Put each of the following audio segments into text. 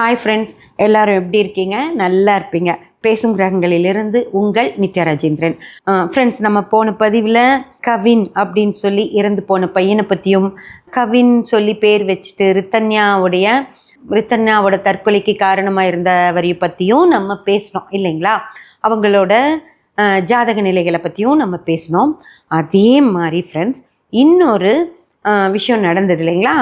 Hi friends எல்லாரும் எப்படி இருக்கீங்க? நல்லா இருப்பீங்க. பேசும் கிரகங்களிலிருந்து உங்கள் நித்யா ராஜேந்திரன் ஃப்ரெண்ட்ஸ் நம்ம போன பதிவில் கவின் அப்படின்னு சொல்லி இறந்து போன பையனை பற்றியும் கவின் சொல்லி பேர் வச்சுட்டு ரித்தன்யாவுடைய ரித்தன்யாவோட தற்கொலைக்கு காரணமாக இருந்தவரையை பற்றியும் நம்ம பேசினோம் இல்லைங்களா? அவங்களோட ஜாதக நிலைகளை பற்றியும் நம்ம பேசினோம். அதே மாதிரி ஃப்ரெண்ட்ஸ் இன்னொரு விஷயம் நடந்தது இல்லைங்களா?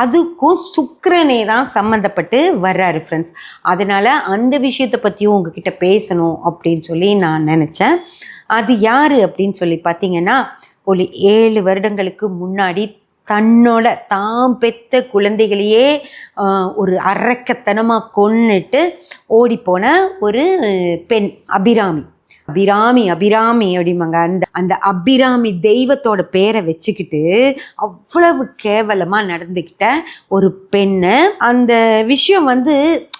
அதுக்கும் சுக்கரனே தான் சம்மந்தப்பட்டு வர்றாரு ஃப்ரெண்ட்ஸ் அதனால் அந்த விஷயத்தை பற்றியும் உங்ககிட்ட பேசணும் அப்படின்னு சொல்லி நான் நினச்சேன். அது யார் அப்படின்னு சொல்லி பார்த்தீங்கன்னா ஒரு ஏழு வருடங்களுக்கு முன்னாடி தன்னோட தாம் பெத்த குழந்தைகளையே ஒரு அரக்கத்தனமாக கொன்னுட்டு ஓடிப்போன ஒரு பெண் அபிராமி. அபிராமி அபிராமி அப்படிம்பாங்க. அந்த அந்த அபிராமி தெய்வத்தோட பேரை வச்சுக்கிட்டு அவ்வளவு கேவலமாக நடந்துக்கிட்ட ஒரு பெண்ணு. அந்த விஷயம் வந்து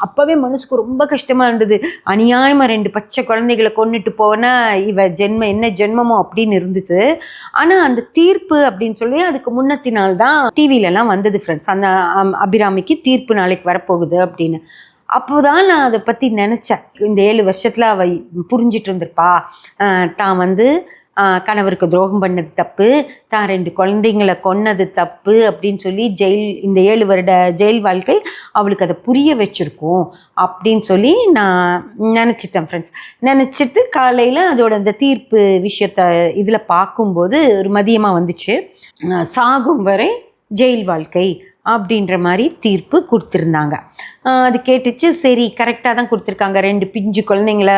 அப்போவே மனசுக்கு ரொம்ப கஷ்டமாக இருந்தது. அநியாயமாக ரெண்டு பச்சை குழந்தைகளை கொண்டுட்டு போனால் இவ ஜென்ம என்ன ஜென்மமோ அப்படின்னு இருந்துச்சு. ஆனால் அந்த தீர்ப்பு அப்படின்னு சொல்லி அதுக்கு முன்னத்தினால் தான் டிவிலலாம் வந்தது ஃப்ரெண்ட்ஸ் அந்த அம், அபிராமிக்கு தீர்ப்பு நாளைக்கு வரப்போகுது அப்படின்னு. அப்போதான் நான் அதை பற்றி நினச்சேன். இந்த ஏழு வருஷத்தில் அவ புரிஞ்சிட்டு இருந்திருப்பா. தான் வந்து கணவருக்கு துரோகம் பண்ணது தப்பு தான் ரெண்டு குழந்தைங்களை கொன்னது தப்பு அப்படின்னு சொல்லி ஜெயில் இந்த ஏழு வருட ஜெயில் வாழ்க்கை அவளுக்கு அதை புரிய வச்சுருக்கோம் அப்படின்னு சொல்லி நான் நினச்சிட்டேன் ஃப்ரெண்ட்ஸ் நினச்சிட்டு காலையில் அதோட அந்த தீர்ப்பு விஷயத்த இதில் பார்க்கும்போது ஒரு மதியமாக வந்துச்சு. சாகும் வரை ஜெயில் வாழ்க்கை அப்படின்ற மாதிரி தீர்ப்பு கொடுத்துருந்தாங்க. அது கேட்டுச்சு சரி கரெக்டாக தான் கொடுத்துருக்காங்க. ரெண்டு பிஞ்சு குழந்தைங்கள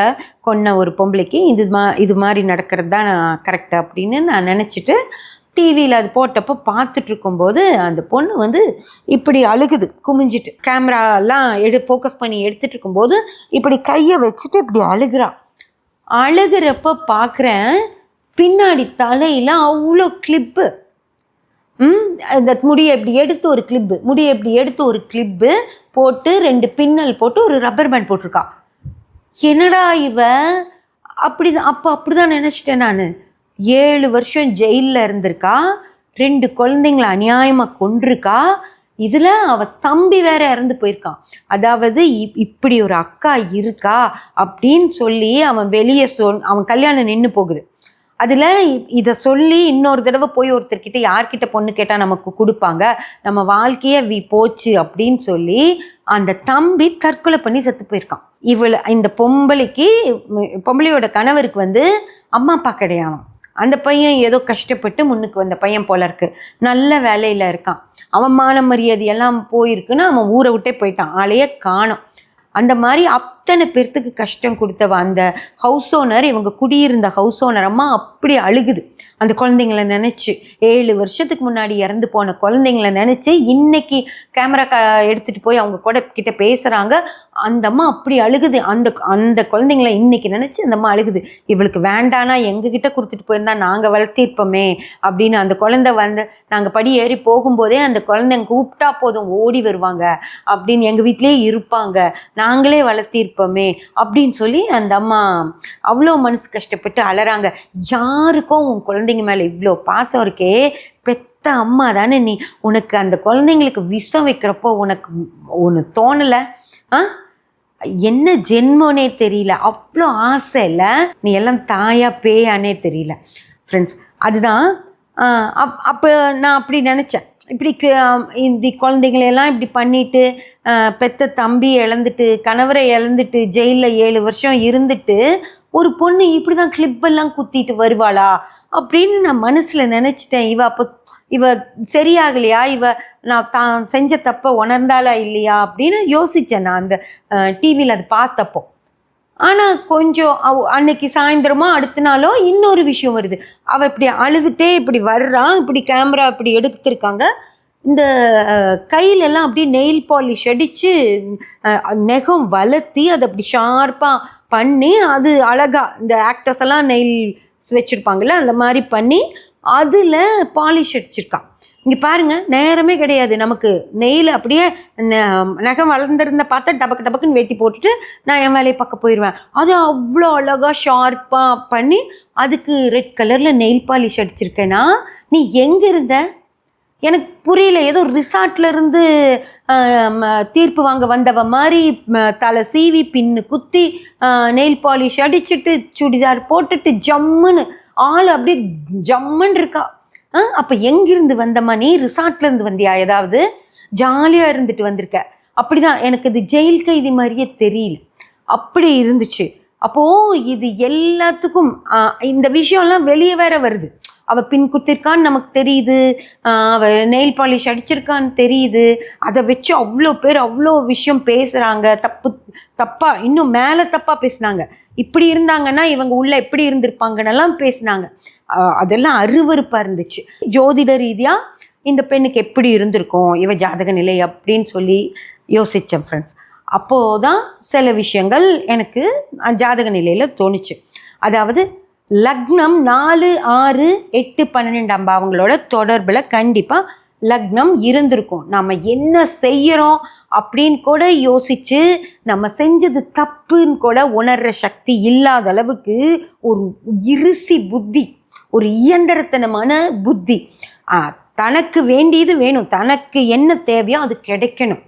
கொன்ன ஒரு பொம்பளைக்கு இது மா இது மாதிரி நடக்கிறது தான் கரெக்டாக அப்படின்னு நான் நினச்சிட்டு டிவியில் அது போட்டப்போ பார்த்துட்டு இருக்கும்போது அந்த பொண்ணு வந்து இப்படி அழுகுது குமிஞ்சிட்டு. கேமராலாம் எடு ஃபோக்கஸ் பண்ணி எடுத்துட்டு இருக்கும்போது இப்படி கையை வச்சுட்டு இப்படி அழுகுறா. அழுகிறப்ப பார்க்குறேன் பின்னாடி தலையில் அவ்வளோ கிளிப்பு ம் அந்த முடியை இப்படி எடுத்து ஒரு கிளிப்பு முடியை இப்படி எடுத்து ஒரு கிளிப்பு போட்டு ரெண்டு பின்னல் போட்டு ஒரு ரப்பர் பேண்ட் போட்டிருக்கா என்னடா இவ? அப்படி அப்போ அப்படி தான் நினச்சிட்டேன் நான். ஏழு வருஷம் ஜெயிலில் இருந்திருக்கா? ரெண்டு குழந்தைங்களை அநியாயமாக கொண்டிருக்கா இதில் அவள் தம்பி வேற இறந்து போயிருக்கான். அதாவது இப்- இப்படி ஒரு அக்கா இருக்கா? அப்படின்னு சொல்லி அவன் வெளியே சொல் அவன் கல்யாணம் நின்று போகுது. அதில் இதை சொல்லி இன்னொரு தடவை போய் ஒருத்தர்கிட்ட யார்கிட்ட பொண்ணு கேட்டால் நமக்கு கொடுப்பாங்க. நம்ம வாழ்க்கையே வி போச்சு அப்படின்னு சொல்லி அந்த தம்பி தற்கொலை பண்ணி செத்து போயிருக்கான். இவளை இந்த பொம்பளைக்கு பொம்பளையோட கணவருக்கு வந்து அம்மா அப்பா கிடையாதாம். அந்த பையன் ஏதோ கஷ்டப்பட்டு முன்னுக்கு வந்த பையன் போல இருக்கு. நல்ல வேலையில் இருக்கான். அவன் மான மரியாதை எல்லாம் போயிருக்குன்னு அவன் ஊரை விட்டே போயிட்டான். ஆளையே காணோம். அந்த மாதிரி அத்தனை பேர்த்துக்கு கஷ்டம் கொடுத்தவ அந்த ஹவுஸ் ஓனர் இவங்க குடியிருந்த ஹவுஸ் ஓனர் அம்மா அப்படி அழுகுது. அந்த குழந்தைங்கள நினச்சி ஏழு வருஷத்துக்கு முன்னாடி இறந்து போன குழந்தைங்கள நினச்சி இன்னைக்கு கேமரா க எடுத்துகிட்டு போய் அவங்க கூட கிட்ட பேசுகிறாங்க அந்த அம்மா அப்படி அழுகுது. அந்த அந்த குழந்தைங்கள இன்னைக்கு நினச்சி அந்த அம்மா அழுகுது. இவளுக்கு வேண்டானா எங்ககிட்ட கொடுத்துட்டு போயிருந்தா நாங்கள் வளர்த்திருப்போமே அப்படின்னு அந்த குழந்தை வந்து நாங்கள் படி ஏறி போகும்போதே அந்த குழந்தைங்க கூப்பிட்டா போதும் ஓடி வருவாங்க அப்படின்னு எங்கள் வீட்டிலேயே இருப்பாங்க. நாங்களே வளர்த்திருப்போமே அப்படின்னு சொல்லி அந்த அம்மா அவ்வளோ மனசு கஷ்டப்பட்டு அலறாங்க. யாருக்கும் உன் குழந்தைங்க மேலே இவ்வளோ பாசம் இருக்கே பெத்த அம்மா தானே நீ. உனக்கு அந்த குழந்தைங்களுக்கு விஷம் வைக்கிறப்போ உனக்கு ஒன்று தோணலை? ஆ? என்ன ஜென்மோனே தெரியல. அவ்வளோ ஆசை இல்லை. நீ எல்லாம் தாயா பேயானே தெரியல. ஃப்ரெண்ட்ஸ் அதுதான் அப் அப்போ நான் அப்படி நினச்சேன். இப்படி இந்த குழந்தைங்களெல்லாம் இப்படி பண்ணிட்டு பெத்த தம்பி இழந்துட்டு கணவரை இழந்துட்டு ஜெயிலில் ஏழு வருஷம் இருந்துட்டு ஒரு பொண்ணு இப்படி தான் கிளிப்பெல்லாம் குத்திட்டு வருவாளா? அப்படின்னு நான் மனசில் நினச்சிட்டேன். இவ அப்போ இவ சரியாகலையா? இவ நான் தான் செஞ்ச தப்பை உணர்ந்தாளா இல்லையா? அப்படின்னு யோசித்தேன் நான் அந்த டிவியில் அது பார்த்தப்போ. ஆனால் கொஞ்சம் அவ அன்னைக்கு சாயந்தரமோ அடுத்த நாளோ இன்னொரு விஷயம் வருது. அவள் இப்படி அழுதுகிட்டே இப்படி வர்றான் இப்படி கேமரா இப்படி எடுத்திருக்காங்க. இந்த கையிலெல்லாம் அப்படியே நெயில் பாலிஷ் அடித்து நெகம் வளர்த்தி அதை அப்படி ஷார்ப்பாக பண்ணி அது அழகாக இந்த ஆக்டர்ஸ் எல்லாம் நெயில் வச்சுருப்பாங்கல்ல அந்த மாதிரி பண்ணி அதில் பாலிஷ் அடிச்சிருக்கான். இங்கே பாருங்கள் நேரமே கிடையாது. நமக்கு நெயில் அப்படியே ந- நகம் வளர்ந்துருந்த பார்த்தா டபக்கு டபக்குன்னு வெட்டி போட்டுட்டு நான் என் வேலையை பார்க்க போயிடுவேன் அது அவ்வளோ அழகாக ஷார்ப்பாக பண்ணி அதுக்கு ரெட் கலரில் நெயில் பாலிஷ் அடிச்சிருக்கேன்னா நீ எங்கே இருந்த? எனக்கு புரியல. ஏதோ ரிசார்ட்ல இருந்து ம, தீர்ப்பு வாங்க வந்தவ மாதிரி தலை சீவி பின்னு குத்தி நெயில் பாலிஷ் அடிச்சுட்டு சுடிதார் போட்டுட்டு ஜம்முன்னு ஆள் அப்படியே ஜம்முன்னு இருக்கா. ஆ, அப்போ எங்கிருந்து வந்தம்மா நீ? ரிசார்ட்ல இருந்து வந்தியா? ஏதாவது? ஜாலியாக இருந்துட்டு வந்திருக்க. அப்படிதான். எனக்கு இது ஜெயில் கைதி மாதிரியே தெரியல. அப்படி இருந்துச்சு. அப்போது இது எல்லாத்துக்கும் இந்த விஷயம்லாம் வெளியே வேற வருது. அவள் பின் குத்திருக்கான்னு நமக்கு தெரியுது. அவள் நெயில் பாலிஷ் அடிச்சிருக்கான்னு தெரியுது. அதை வச்சு அவ்வளோ பேர் அவ்வளோ விஷயம் பேசுகிறாங்க தப்பு தப்பாக இன்னும் மேலே தப்பாக பேசுனாங்க. இப்படி இருந்தாங்கன்னா இவங்க உள்ளே எப்படி இருந்திருப்பாங்கன்னெல்லாம் பேசுனாங்க. அதெல்லாம் அருவறுப்பாக இருந்துச்சு. ஜோதிட ரீதியாக இந்த பெண்ணுக்கு எப்படி இருந்திருக்கும்? இவ ஜாதக நிலை அப்படின்னு சொல்லி யோசித்தேன் ஃப்ரெண்ட்ஸ் அப்போதான் சில விஷயங்கள் எனக்கு ஜாதக நிலையில் தோணுச்சு. அதாவது லக்னம் நாலு ஆறு எட்டு பன்னிரெண்டாம் பாவங்களோட தொடர்பில் கண்டிப்பாக லக்னம் இருந்திருக்கும். நம்ம என்ன செய்கிறோம் அப்படின்னு கூட யோசிச்சு நம்ம செஞ்சது தப்புன்னு கூட உணர்ற சக்தி இல்லாத அளவுக்கு ஒரு இருசி புத்தி ஒரு இயந்திரத்தனமான புத்தி. தனக்கு வேண்டியது வேணும். தனக்கு என்ன தேவையோ அது கிடைக்கணும்.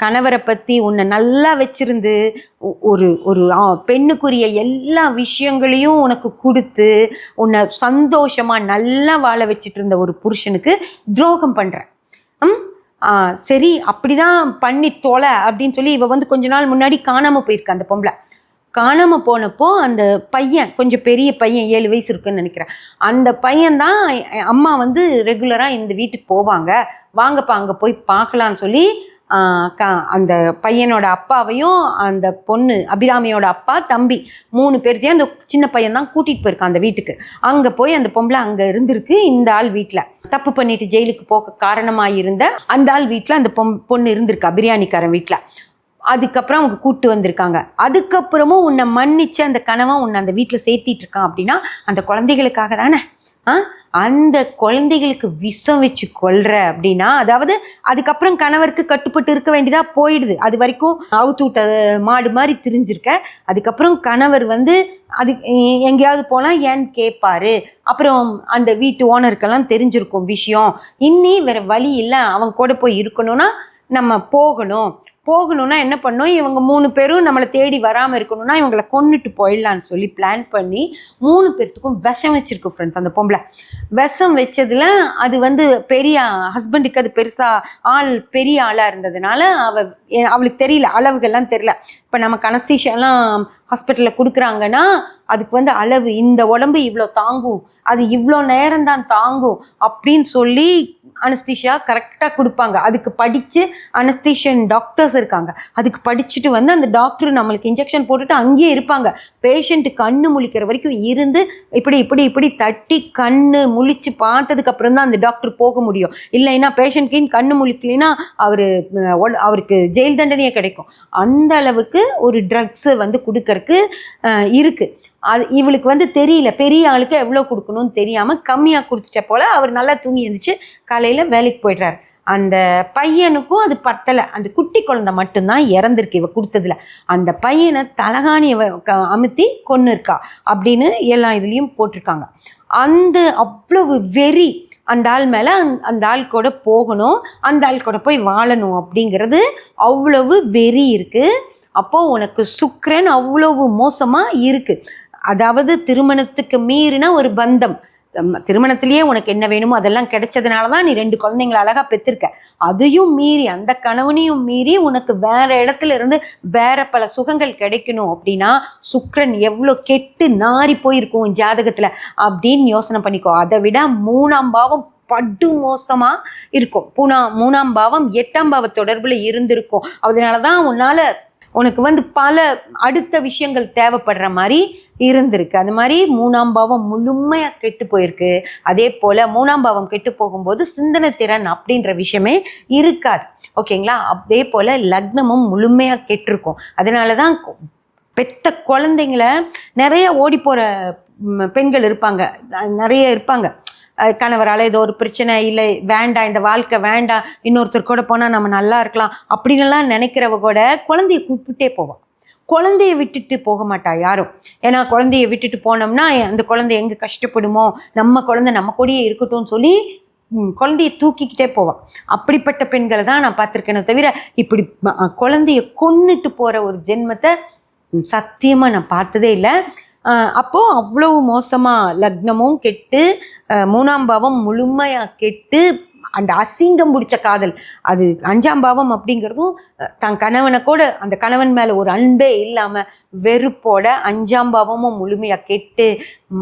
கணவரை பற்றி உன்னை நல்லா வச்சிருந்து ஒ- ஒரு ஒரு பெண்ணுக்குரிய எல்லா விஷயங்களையும் உனக்கு கொடுத்து உன்னை சந்தோஷமாக நல்லா வாழ வச்சுட்டு இருந்த ஒரு புருஷனுக்கு துரோகம் பண்ணுறேன் ம்? சரி அப்படிதான் பண்ணி தொலை அப்படின்னு சொல்லி இவ வந்து கொஞ்ச நாள் முன்னாடி காணாமல் போயிருக்கா அந்த பொம்பளை. காணாமல் போனப்போ அந்த பையன் கொஞ்சம் பெரிய பையன் ஏழு வயசு இருக்குன்னு நினைக்கிறேன். அந்த பையன் தான் அம்மா வந்து ரெகுலராக இந்த வீட்டுக்கு போவாங்க. வாங்கப்பா அங்கே போய் பார்க்கலான்னு சொல்லி க- அந்த பையனோட அப்பாவையும் அந்த பொண்ணு அபிராமியோட அப்பா தம்பி மூணு பேர்த்தையும் அந்த சின்ன பையன் தான் கூட்டிகிட்டு போயிருக்கான் அந்த வீட்டுக்கு. அங்கே போய் அந்த பொம்பளை அங்கே இருந்திருக்கு இந்த ஆள் வீட்டில் தப்பு பண்ணிட்டு ஜெயிலுக்கு போக காரணமாக இருந்த அந்த ஆள் வீட்டில் அந்த பொம் பொண்ணு இருந்திருக்கு பிரியாணிக்காரன் வீட்டில் அதுக்கப்புறம் அவங்க கூப்பிட்டு வந்திருக்காங்க. அதுக்கப்புறமும் உன்னை மன்னிச்சு அந்த கணவன் உன்னை அந்த வீட்டில் சேர்த்திட்டு இருக்கான் அப்படின்னா அந்த குழந்தைகளுக்காக தானே? அந்த குழந்தைகளுக்கு விஷம் வச்சு கொள்ற அப்படின்னா அதாவது அதுக்கப்புறம் கணவருக்கு கட்டுப்பட்டு இருக்க வேண்டியதா போயிடுது. அது வரைக்கும் அவுத்து விட்ட மாடு மாதிரி திரிஞ்சிருக்க. அதுக்கப்புறம் கணவர் வந்து அது எங்கேயாவது போனால் ஏன்னு கேட்பாரு அப்புறம் அந்த வீட்டு ஓனருக்கெல்லாம் தெரிஞ்சிருக்கும் விஷயம். இன்னி வேற வழி இல்லை. அவன் கூட போய் இருக்கணும்னா நம்ம போகணும். போகணும்னா என்ன பண்ணோம் இவங்க மூணு பேரும் நம்மளை தேடி வராமல் இருக்கணும்னா இவங்களை கொண்டுட்டு போயிடலான்னு சொல்லி பிளான் பண்ணி மூணு பேர்த்துக்கும் விஷம் வச்சுருக்கோம் ஃப்ரெண்ட்ஸ் அந்த பொம்பளை. விஷம் வச்சதில் அது வந்து பெரிய ஹஸ்பண்டுக்கு அது பெருசாக ஆள் பெரிய ஆளாக இருந்ததுனால அவ அவளுக்கு தெரியல. அளவுகள்லாம் தெரியல. இப்போ நம்ம கனசிஷெல்லாம் ஹாஸ்பிட்டலில் கொடுக்குறாங்கன்னா அதுக்கு வந்து அளவு இந்த உடம்பு இவ்வளோ தாங்கும் அது இவ்வளோ நேரம் தான் தாங்கும் அப்படின்னு சொல்லி அனஸ்தீஷியா கரெக்டாக கொடுப்பாங்க. அதுக்கு படித்து அனஸ்தீஷியன் டாக்டர்ஸ் இருக்காங்க. அதுக்கு படிச்சுட்டு வந்து அந்த டாக்டர் நம்மளுக்கு இன்ஜெக்ஷன் போட்டுட்டு அங்கேயே இருப்பாங்க. பேஷண்ட்டு கண்ணு முழிக்கிற வரைக்கும் இருந்து இப்படி இப்படி இப்படி தட்டி கண்ணு முழிச்சு பார்த்ததுக்கு அப்புறம் தான் அந்த டாக்டர் போக முடியும். இல்லைன்னா பேஷண்ட்கின் கண்ணு முழிக்கலைன்னா அவர் அவருக்கு ஜெயில் தண்டனையே கிடைக்கும். அந்த அளவுக்கு ஒரு ட்ரக்ஸை வந்து கொடுக்கறக்கு இருக்குது அது இவளுக்கு வந்து தெரியல பெரிய ஆளுக்கு எவ்வளோ கொடுக்கணும்னு தெரியாமல் கம்மியாக கொடுத்துட்ட போல அவர் நல்லா தூங்கி எழுந்திரிச்சு காலையில் வேலைக்கு போயிடுறாரு. அந்த பையனுக்கும் அது பத்தலை. அந்த குட்டி குழந்தை மட்டும்தான் இறந்துருக்கு இவ கொடுத்ததுல. அந்த பையனை தலகாணியை க- அமுத்தி கொன்று இருக்கா அப்படின்னு எல்லா இதுலேயும் போட்டிருக்காங்க. அந்த அவ்வளவு வெறி அந்த ஆள் மேலே அந்த ஆள் கூட போகணும் அந்த ஆள் கூட போய் வாழணும் அப்படிங்கிறது அவ்வளவு வெறி இருக்குது அப்போது உனக்கு சுக்கரன் அவ்வளவு மோசமாக இருக்குது அதாவது திருமணத்துக்கு மீறின ஒரு பந்தம். திருமணத்திலேயே உனக்கு என்ன வேணுமோ அதெல்லாம் கிடைச்சதுனால தான் நீ ரெண்டு குழந்தைங்களை அழகாக பெற்றிருக்க அதையும் மீறி அந்த கணவனையும் மீறி உனக்கு வேற இடத்துல இருந்து வேற பல சுகங்கள் கிடைக்கணும் அப்படின்னா சுக்கரன் எவ்வளோ கெட்டு நாறி போயிருக்கும் ஜாதகத்தில் அப்படின்னு யோசனை பண்ணிக்கோ. அதை விட மூணாம் பாவம் படு மோசமா இருக்கும். பூனா மூணாம் பாவம் எட்டாம் பாவ தொடர்பில் இருந்திருக்கும். அதனால தான் உன்னால உனக்கு வந்து பல அடுத்த விஷயங்கள் தேவைப்படுற மாதிரி இருந்திருக்கு. அது மாதிரி மூணாம் பாவம் முழுமையாக கெட்டு போயிருக்கு. அதே போல் மூணாம் பாவம் கெட்டு போகும்போது சிந்தனை திறன் அப்படின்ற விஷயமே இருக்காது. ஓகேங்களா? அதே போல் லக்னமும் முழுமையாக கெட்டிருக்கும். அதனால தான் கொ- பெத்த குழந்தைங்கள நிறைய ஓடி போகிற பெண்கள் இருப்பாங்க. நிறைய இருப்பாங்க. கணவரால் ஏதோ ஒரு பிரச்சனை இல்லை வேண்டாம் இந்த வாழ்க்கை வேண்டாம் இன்னொருத்தர் கூட போனால் நம்ம நல்லா இருக்கலாம் அப்படின்லாம் நினைக்கிறவ கூட குழந்தைய கூப்பிட்டே போவான் குழந்தைய விட்டுட்டு போக மாட்டா யாரும். ஏன்னா குழந்தைய விட்டுட்டு போனோம்னா அந்த குழந்தை எங்கே கஷ்டப்படுமோ நம்ம குழந்தை நம்ம கூடயே இருக்கட்டும்னு சொல்லி குழந்தைய தூக்கிக்கிட்டே போவான் அப்படிப்பட்ட பெண்களை தான் நான் பார்த்துருக்கேனே தவிர இப்படி குழந்தைய கொன்னுட்டு போகிற ஒரு ஜென்மத்தை சத்தியமாக நான் பார்த்ததே இல்லை. அப்போது அவ்வளவு மோசமாக லக்னமும் கெட்டு மூணாம் பாவம் முழுமையாக கெட்டு அந்த அசிங்கம் பிடிச்ச காதல். அது அஞ்சாம் பாவம் அப்படிங்கிறதும் தன் கணவனை கூட அந்த கணவன் மேலே ஒரு அன்பே இல்லாமல் வெறுப்போட அஞ்சாம் பாவமும் முழுமையாக கெட்டு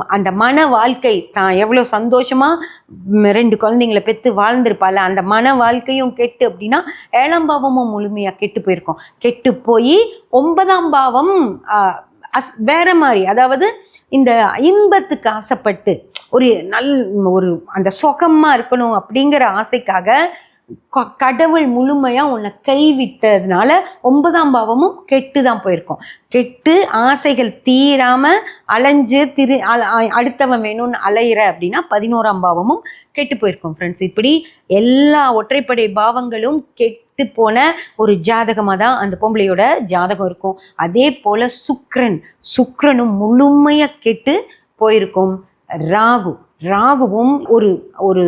அந்த மன வாழ்க்கை தான் எவ்வளோ சந்தோஷமாக ரெண்டு குழந்தைங்களை பெற்று வாழ்ந்திருப்பாள் அந்த மன வாழ்க்கையும் கெட்டு அப்படின்னா ஏழாம் பாவமும் முழுமையாக கெட்டு போயிருக்கோம். கெட்டு போய் ஒன்பதாம் பாவம் அஸ் வேற மாதிரி. அதாவது இந்த இன்பத்துக்கு ஆசைப்பட்டு ஒரு நல் ஒரு அந்த சுகமாக இருக்கணும் அப்படிங்கிற ஆசைக்காக க- கடவுள் முழுமையாக உன்னை கைவிட்டதுனால ஒன்பதாம் பாவமும் கெட்டு தான் போயிருக்கும். கெட்டு ஆசைகள் தீராமல் அலைஞ்சு திரு அல- அடுத்தவன் வேணும்னு அலையிற அப்படின்னா பதினோராம் பாவமும் கெட்டு போயிருக்கும் ஃப்ரெண்ட்ஸ் இப்படி எல்லா ஒற்றைப்படை பாவங்களும் கெட்டு போன ஒரு ஜாதகமாக தான் அந்த பொம்பளையோட ஜாதகம் இருக்கும். அதே போல சுக்ரன் சுக்ரனும் முழுமையாக கெட்டு போயிருக்கும். ராகு ராகுவும் ஒரு ஒரு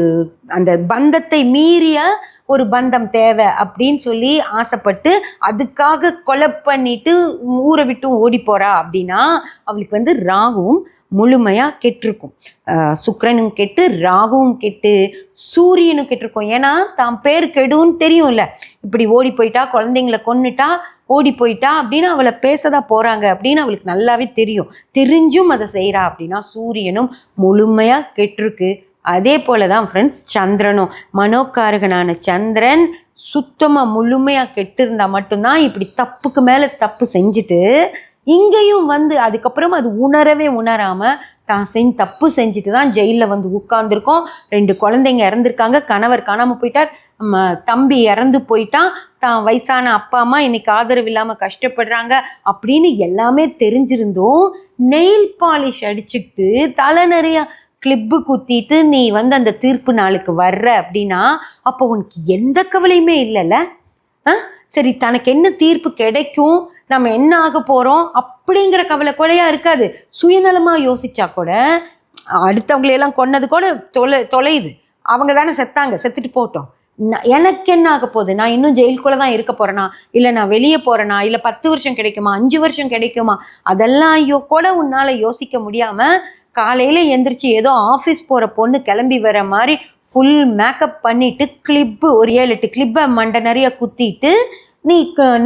அந்த பந்தத்தை மீறிய ஒரு பந்தம் தேவை அப்படின்னு சொல்லி ஆசைப்பட்டு அதுக்காக கொலை பண்ணிட்டு ஊரை விட்டு ஓடி போறா அப்படின்னா அவளுக்கு வந்து ராகுவும் முழுமையாக கெட்டிருக்கும். சுக்கரனும் கெட்டு ராகுவும் கெட்டு சூரியனும் கெட்டிருக்கும். ஏன்னா தான் பேர் கெடுன்னு தெரியும்ல. இப்படி ஓடி போயிட்டா குழந்தைங்கள கொன்னுட்டா ஓடி போயிட்டா அப்படின்னு அவளை பேசதா போறாங்க அப்படின்னு அவளுக்கு நல்லாவே தெரியும். தெரிஞ்சும் அதை செய்கிறா அப்படின்னா சூரியனும் முழுமையாக கெட்டிருக்கு. அதே போல தான் ஃப்ரெண்ட்ஸ் சந்திரனும் மனோக்காரகனான சந்திரன் சுத்தமாக முழுமையாக கெட்டிருந்தா மட்டும்தான் இப்படி தப்புக்கு மேலே தப்பு செஞ்சுட்டு இங்கேயும் வந்து அதுக்கப்புறம் அது உணரவே உணராமல் தான் செஞ்சு தப்பு செஞ்சுட்டு தான் ஜெயிலில் வந்து உட்காந்துருக்கோம் ரெண்டு குழந்தைங்க இறந்துருக்காங்க. கணவர் காணாமல் போயிட்டார். தம்பி இறந்து போயிட்டான். தான் வயசான அப்பா அம்மா இன்னைக்கு ஆதரவு இல்லாமல் கஷ்டப்படுறாங்க அப்படின்னு எல்லாமே தெரிஞ்சிருந்தும் நெயில் பாலிஷ் அடிச்சுக்கிட்டு தலை நிறையா கிளிப்பு குத்திட்டு நீ வந்து அந்த தீர்ப்பு நாளுக்கு வர்ற அப்படின்னா அப்போ உனக்கு எந்த கவலையுமே இல்லைல்ல? ஆ? சரி தனக்கு என்ன தீர்ப்பு கிடைக்கும்? நம்ம என்ன ஆக போகிறோம் அப்படிங்கிற கவலை கூடயா இருக்காது. சுயநலமாக யோசிச்சா கூட அடுத்தவங்களையெல்லாம் கொன்னது கூட தொலை தொலையுது. அவங்க தானே செத்தாங்க செத்துட்டு போட்டோம். எனக்கு என்ன ஆக போகுது? நான் இன்னும் ஜெயிலுக்குள்ளே தான் இருக்க போகிறேனா இல்லை நான் வெளியே போகிறேனா இல்லை பத்து வருஷம் கிடைக்குமா? அஞ்சு வருஷம் கிடைக்குமா? அதெல்லாம் ஐயோ கூட உன்னால் யோசிக்க முடியாமல் காலையில் எந்திரிச்சு ஏதோ ஆஃபீஸ் போகிற பொண்ணு கிளம்பி வர மாதிரி ஃபுல் மேக்கப் பண்ணிட்டு கிளிப்பு ஒரு ஏழு எட்டு கிளிப்பை மண்டை நிறைய குத்திட்டு நீ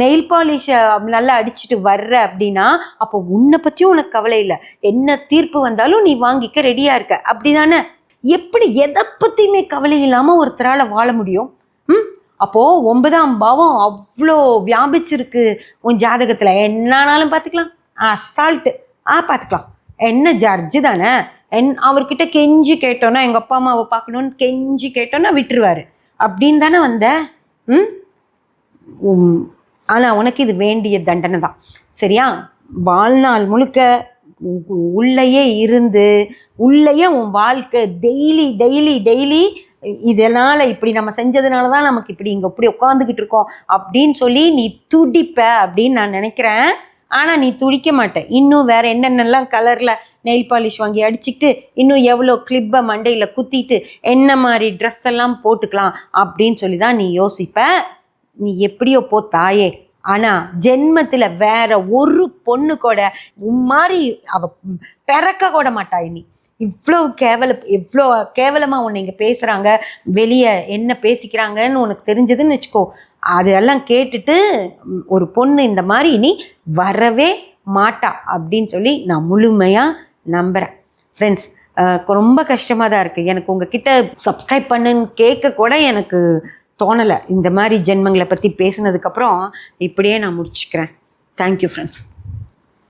நெயில் பாலிஷை நல்லா அடிச்சுட்டு வர்ற அப்படின்னா அப்போ உன்னை பற்றியும் உனக்கு கவலை இல்லை. என்ன தீர்ப்பு வந்தாலும் நீ வாங்கிக்க ரெடியாக இருக்க. அப்படி தானே எப்படி எதை பற்றியுமே கவலை இல்லாமல் ஒருத்தரால் வாழ முடியும்? ம்? அப்போது ஒன்பதாம் பாவம் அவ்வளோ வியாபிச்சிருக்கு உன் ஜாதகத்தில். என்னானாலும் பார்த்துக்கலாம். அசால்ட்டு ஆ பார்த்துக்கலாம். என்ன ஜட்ஜு தானே? என் அவர்கிட்ட கெஞ்சி கேட்டோன்னா எங்கள் அப்பா அம்மாவை பார்க்கணுன்னு கெஞ்சி கேட்டோன்னா விட்டுருவாரு. அப்படின்னு தானே வந்த? ம்? ஆனால் உனக்கு இது வேண்டிய தண்டனை தான். சரியா? வாழ்நாள் முழுக்க உள்ளேயே இருந்து உள்ளேயே உன் வாழ்க்கை டெய்லி டெய்லி டெய்லி இதனால் இப்படி நம்ம செஞ்சதுனால தான் நமக்கு இப்படி இங்கே இப்படி உட்காந்துக்கிட்டு இருக்கோம் அப்படின்னு சொல்லி நீ துடிப்ப அப்படின்னு நான் நினைக்கிறேன். ஆனால் நீ துடிக்க மாட்ட. இன்னும் வேற என்னென்னலாம் கலரில் நெயில் பாலிஷ் வாங்கி அடிச்சுக்கிட்டு இன்னும் எவ்வளோ கிளிப்பை மண்டையில் குத்திட்டு என்ன மாதிரி ட்ரெஸ் எல்லாம் போட்டுக்கலாம் அப்படின்னு சொல்லி தான் நீ யோசிப்ப. நீ எப்படியோ போ தாயே. ஆனால் ஜென்மத்தில் வேற ஒரு பொண்ணு கூட மாதிரி அவ பிறக்க கூட மாட்டாய் நீ இவ்வளோ கேவல இவ்வளோ கேவலமாக உன்னை இங்கே பேசுகிறாங்க வெளியே என்ன பேசிக்கிறாங்கன்னு உனக்கு தெரிஞ்சதுன்னு வச்சுக்கோ. அதெல்லாம் கேட்டுட்டு ஒரு பொண்ணு இந்த மாதிரி இனி வரவே மாட்டா அப்படின்னு சொல்லி நான் முழுமையாக நம்புகிறேன் ஃப்ரெண்ட்ஸ் ரொம்ப கஷ்டமாக தான் இருக்குது எனக்கு உங்ககிட்ட சப்ஸ்கிரைப் பண்ணுன்னு கேட்க கூட எனக்கு தோணலை. இந்த மாதிரி ஜென்மங்களை பற்றி பேசுனதுக்கப்புறம் இப்படியே நான் முடிச்சுக்கிறேன். Thank you friends